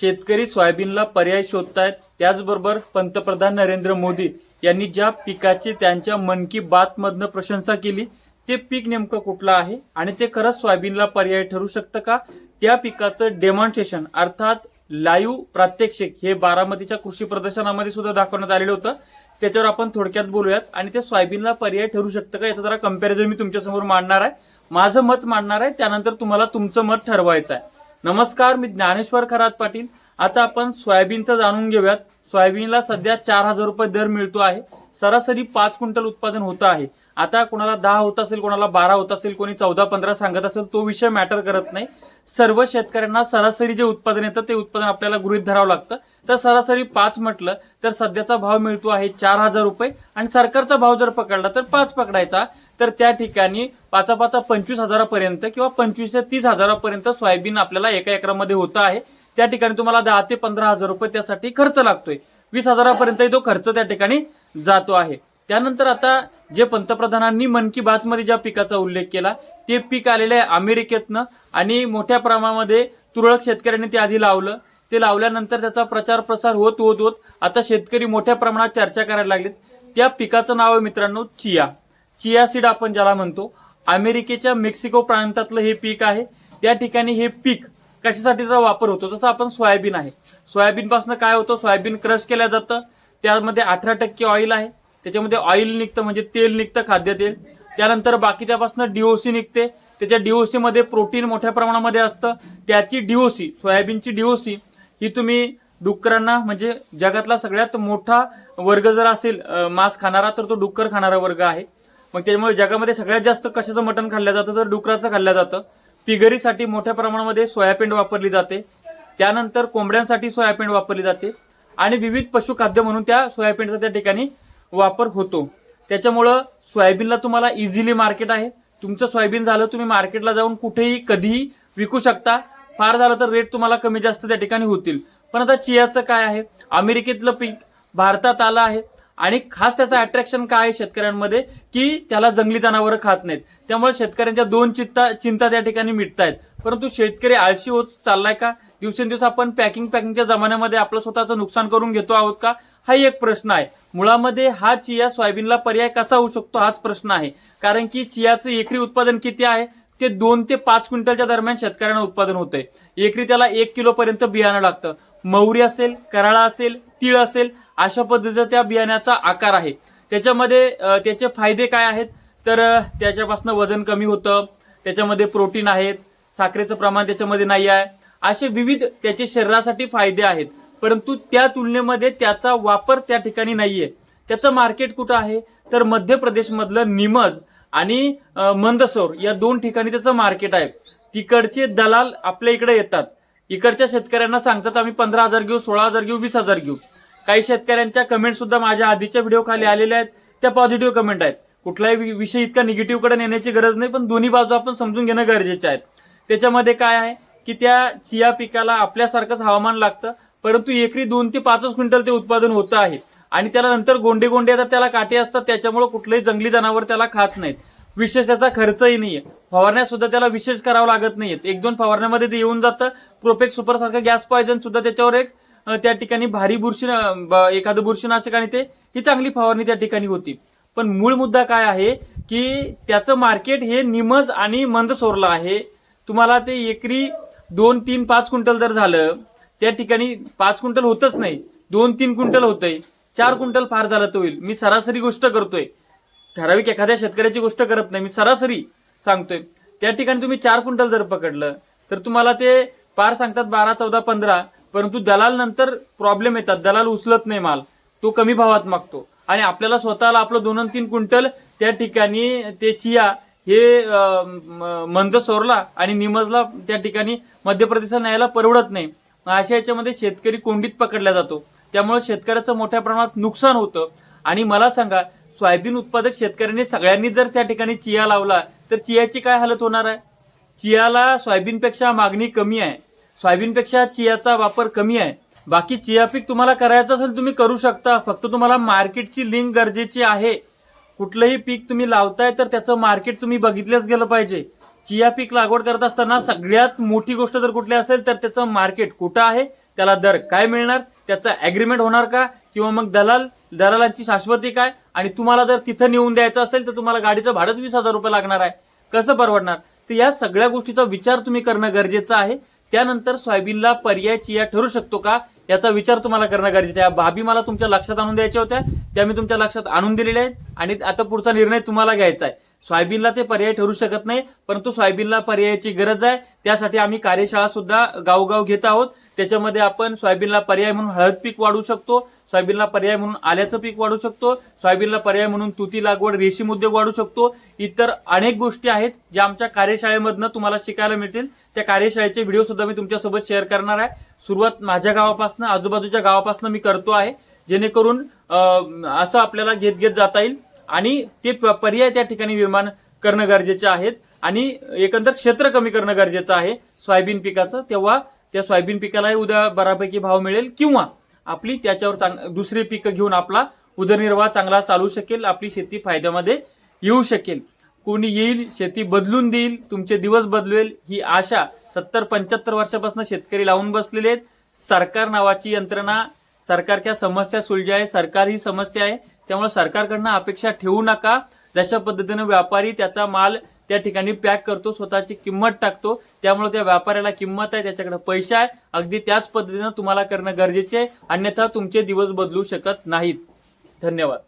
शेतकरी सोयाबीनला पर्याय शोधतायत. त्याचबरोबर पंतप्रधान नरेंद्र मोदी यांनी ज्या पिकाची त्यांच्या मन की बात मधनं प्रशंसा केली ते पीक नेमकं कुठलं आहे आणि ते खरंच सोयाबीनला पर्याय ठरू शकतं का? त्या पिकाचं डेमॉन्स्ट्रेशन अर्थात लाईव्ह प्रात्यक्षिक हे बारामतीच्या कृषी प्रदर्शनामध्ये सुद्धा दाखवण्यात आलेलं होतं. त्याच्यावर आपण थोडक्यात बोलूयात आणि ते सोयाबीनला पर्याय ठरू शकतं का? याचं जरा कंपॅरिझन मी तुमच्यासमोर मांडणार आहे. माझं मत मांडणार आहे त्यानंतर तुम्हाला तुमचं मत ठरवायचं आहे. नमस्कार मी ज्ञानेश्वर खरात पाटील. आता आपण सोयाबीनचं जाणून घेऊयात. सोयाबीनला सध्या चार हजार रुपये दर मिळतो आहे. सरासरी पाच क्विंटल उत्पादन होतं आहे. आता कोणाला दहा होत असेल कोणाला बारा होत असेल कोणी चौदा पंधरा सांगत असेल तो विषय मॅटर करत नाही. सर्व शेतकऱ्यांना सरासरी जे उत्पादन येतं ते उत्पादन आपल्याला गृहित धरावं लागतं. तर सरासरी पाच म्हटलं तर सध्याचा भाव मिळतो आहे चार हजार रुपये. आणि सरकारचा भाव जर पकडला तर पाच पकडायचा. तर त्या ठिकाणी पाचा पाचा पंचवीस हजारापर्यंत किंवा पंचवीस ते तीस हजारापर्यंत सोयाबीन आपल्याला एका एकरामध्ये होतं आहे. त्या ठिकाणी तुम्हाला दहा ते पंधरा हजार रुपये त्यासाठी खर्च लागतोय. वीस हजारापर्यंतही तो खर्च त्या ठिकाणी जातो आहे. त्यानंतर आता जे पंतप्रधानांनी मन की बात मध्ये ज्या पिकाचा उल्लेख केला ते पीक आलेलं आहे अमेरिकेतनं आणि मोठ्या प्रमाणामध्ये तुरळक शेतकऱ्यांनी ते आधी लावलं. ते लावल्यानंतर त्याचा प्रचार प्रसार होत होत होत आता शेतकरी मोठ्या प्रमाणात चर्चा करायला लागलेत. त्या पिकाचं नाव आहे मित्रांनो चिया. चिया सीड आपण ज्याला म्हणतो. अमेरिकेच्या मेक्सिको प्रांतातलं हे पीक आहे. त्या ठिकाणी हे पीक कशासाठीचा वापर होतो? जसं आपण सोयाबीन आहे. सोयाबीनपासून काय होतं? सोयाबीन क्रश केलं जातं. त्यामध्ये अठरा टक्के ऑइल आहे. त्याच्यामध्ये ऑइल निघतं म्हणजे तेल निघतं खाद्यतेल. त्यानंतर बाकी त्यापासून डीओसी निघते. त्याच्या डीओसी मध्ये प्रोटीन मोठ्या प्रमाणामध्ये असतं. त्याची डीओसी सोयाबीनची डीओसी ही तुम्ही डुक्करांना म्हणजे जगातला सगळ्यात मोठा वर्ग जर असेल मांस खाणारा तर तो डुक्कर खाणारा वर्ग आहे. मग त्यामुळे जगामध्ये सगळ्यात जास्त कशाचं मटण खाल्लं जातं तर डुकराचं खाल्लं जातं. पिगरीसाठी मोठ्या प्रमाणामध्ये सोयाबीन वापरली जाते. त्यानंतर कोंबड्यांसाठी सोयाबीन वापरली जाते. आणि विविध पशुखाद्य म्हणून त्या सोयाबीनचा त्या ठिकाणी वापर होतो. त्याच्यामुळं सोयाबीनला तुम्हाला इझिली मार्केट आहे. तुमचं सोयाबीन झालं तुम्ही मार्केटला जाऊन कुठेही कधीही विकू शकता. फार झालं तर रेट तुम्हाला कमी जास्त त्या ठिकाणी होतील. पण आता चियाचं काय आहे? अमेरिकेतलं पीक भारतात आलं आहे. आणि खास त्याचं अट्रॅक्शन काय आहे शेतकऱ्यांमध्ये? की त्याला जंगली जनावरं खात नाहीत. त्यामुळे शेतकऱ्यांच्या दोन चिंता चिंता त्या ठिकाणी मिटतायत. परंतु शेतकरी आळशी होत चाललाय का? दिवसेंदिवस आपण पॅकिंग पॅकिंगच्या जमान्यामध्ये आपलं स्वतःचं नुकसान करून घेतो आहोत का? हा एक प्रश्न आहे. मुळामध्ये हा चिया सोयाबीनला पर्याय कसा होऊ शकतो हाच प्रश्न आहे. कारण की चियाचं एकरी उत्पादन किती आहे? ते दोन ते पाच क्विंटलच्या दरम्यान शेतकऱ्यांना उत्पादन होतंय. एकरी त्याला एक किलो पर्यंत बियाणं लागतं. मौरी असेल कराळा असेल तीळ असेल अशा पद्धतीचा त्या बियाण्याचा आकार आहे. त्याच्यामध्ये त्याचे फायदे काय आहेत? तर त्याच्यापासून वजन कमी होतं त्याच्यामध्ये प्रोटीन आहेत साखरेचं प्रमाण त्याच्यामध्ये नाही आहे. असे विविध त्याचे शरीरासाठी फायदे आहेत. परंतु त्या तुलनेमध्ये त्याचा वापर त्या ठिकाणी नाहीये. त्याचं मार्केट कुठं आहे? तर मध्य प्रदेशमधलं निमज आणि मंदसौर या दोन ठिकाणी त्याचं मार्केट आहे. तिकडचे दलाल आपल्या इकडे येतात. इकडच्या शेतकऱ्यांना सांगतात आम्ही पंधरा हजार घेऊ सोळा हजार घेऊ वीस हजार घेऊ. काही शेतकऱ्यांच्या कमेंट सुद्धा माझ्या आधीच्या व्हिडिओ खाली आलेल्या आहेत. त्या पॉझिटिव्ह कमेंट आहेत. कुठलाही विषय इतका निगेटिव्हकडे नेण्याची गरज नाही पण दोन्ही बाजू आपण समजून घेणं गरजेचे आहेत त्याच्यामध्ये काय आहे की त्या चिया पिकाला आपल्यासारखंच हवामान लागतं परंतु एकरी दोन ते पाचच क्विंटल ते उत्पादन होतं आहे. आणि त्याला नंतर गोंडे गोंडे येतात त्याला काटे असतात त्याच्यामुळे कुठलंही जंगली जनावर त्याला खात नाहीत. विशेष त्याचा खर्चही नाहीये. फवारण्या सुद्धा त्याला विशेष करावं लागत नाहीये एक दोन फवारण्यामध्ये ते येऊन जातं. प्रोपेक सुपर सारखं गॅस पॉयझन सुद्धा त्याच्यावर एक त्या ठिकाणी भारी बुरशी ब- एखादं बुरशीनाशक आणि ते ही चांगली फवारणी त्या ठिकाणी होती. पण मूळ मुद्दा काय आहे की त्याचं मार्केट हे निमज आणि मंद सोरलं आहे. तुम्हाला ते एकरी दोन तीन पाच क्विंटल जर झालं त्या ठिकाणी पाच क्विंटल होतच नाही. दोन तीन क्विंटल होतंय. चार क्विंटल फार झालं तर होईल. मी सरासरी गोष्ट करतोय. ठराविक एखाद्या शेतकऱ्याची गोष्ट करत नाही. मी सरासरी सांगतोय. त्या ठिकाणी तुम्ही चार क्विंटल जर पकडलं तर तुम्हाला ते पार सांगतात बारा चौदा पंधरा परंतु दलाल नंतर प्रॉब्लेम येतात. दलाल उचलत नाही माल. तो कमी भावात मागतो. आणि आपल्याला स्वतःला आपलं दोन तीन क्विंटल त्या ठिकाणी ते चिया हे मंद सोरला आणि निमजला त्या ठिकाणी मध्य प्रदेशात न्यायला परवडत नाही. मग अशा याच्यामध्ये शेतकरी कोंडीत पकडला जातो. त्यामुळे शेतकऱ्याचं मोठ्या प्रमाणात नुकसान होतं. आणि मला सांगा सोयाबीन उत्पादक शेतकऱ्यांनी सगळ्यांनी जर त्या ठिकाणी चिया लावला तर चियाची काय हालत होणार आहे? चियाला सोयाबीनपेक्षा मागणी कमी आहे. सोयाबीनपेक्षा चियाचा वापर कमी आहे. बाकी चिया पीक तुम्हाला करायचं असेल तुम्ही करू शकता. फक्त तुम्हाला मार्केटची लिंक गरजेची आहे. कुठलंही पीक तुम्ही लावताय तर त्याचं मार्केट तुम्ही बघितलंच गेलं पाहिजे. चिया पीक लागवड करत असताना सगळ्यात मोठी गोष्ट जर कुठली असेल तर त्याचं मार्केट कुठं आहे? त्याला दर काय मिळणार? त्याचा अग्रीमेंट होणार का? किंवा मग दलाल दलालांची शाश्वती काय? आणि तुम्हाला जर तिथं नेऊन द्यायचं असेल तर तुम्हाला गाडीचं भाडंच वीस हजार रुपये लागणार आहे. कसं परवडणार? तर या सगळ्या गोष्टीचा विचार तुम्ही करणं गरजेचं आहे. त्यानंतर सोयाबीनला पर्याय चिया ठरू शकतो का? याचा विचार तुम्हाला करणं गरजेचं आहे. या बाबी मला तुमच्या लक्षात आणून द्यायच्या होत्या. त्या मी तुमच्या लक्षात आणून दिलेल्या आहेत. आणि आता पुढचा निर्णय तुम्हाला घ्यायचा आहे. सोयाबीनला ते पर्याय ठरू शकत नाही परंतु सोयाबीनला पर्यायाची गरज आहे. त्यासाठी आम्ही कार्यशाळा सुद्धा गावगाव घेत आहोत. त्याच्यामध्ये आपण सोयाबीनला पर्याय म्हणून हळद पीक वाढू शकतो सोयाबीनला पर्याय म्हणून आल्याचं पीक वाढू शकतो सोयाबीनला पर्याय म्हणून तुती लागवड रेशीम उद्योग वाढू शकतो. इतर अनेक गोष्टी आहेत ज्या आमच्या कार्यशाळेमधनं तुम्हाला शिकायला मिळतील. त्या कार्यशाळेचे व्हिडिओ सुद्धा मी तुमच्यासोबत शेअर करणार आहे. सुरुवात माझ्या गावापासून आजूबाजूच्या गावापासून मी करतो आहे. जेणेकरून असं आपल्याला घेत घेत जाता येईल. आणि ते प- पर्याय त्या ठिकाणी निर्माण करणं गरजेचे आहेत. आणि एकंदर क्षेत्र कमी करणं गरजेचं आहे. सोयाबीन पिकाचं. तेव्हा त्या सोयाबीन पिकालाही उद्या बऱ्यापैकी भाव मिळेल किंवा आपली त्याच्यावर चांग- दुसरी पिकं घेऊन आपला उदरनिर्वाह चांगला चालू शकेल आपली शेती फायद्यामध्ये येऊ शकेल. कोणी येईल शेती बदलून देईल तुमचे दिवस बदलवेल ही आशा सत्तर पंच्याहत्तर वर्षापासून शेतकरी लावून बसलेले आहेत. सरकार नावाची यंत्रणा सरकारच्या समस्या सुलझ्या आहे सरकार ही समस्या आहे त्यामुळे सरकारकडनं अपेक्षा ठेवू नका. जशा पद्धतीनं व्यापारी त्याचा माल त्या ठिकाणी पॅक करतो स्वतःची किंमत टाकतो. त्यामुळे त्या व्यापाऱ्याला किंमत आहे त्याच्याकडे पैसे आहे. अगदी त्याच पद्धतीनं तुम्हाला करणं गरजेचे आहे. अन्यथा तुमचे दिवस बदलू शकत नाहीत. धन्यवाद.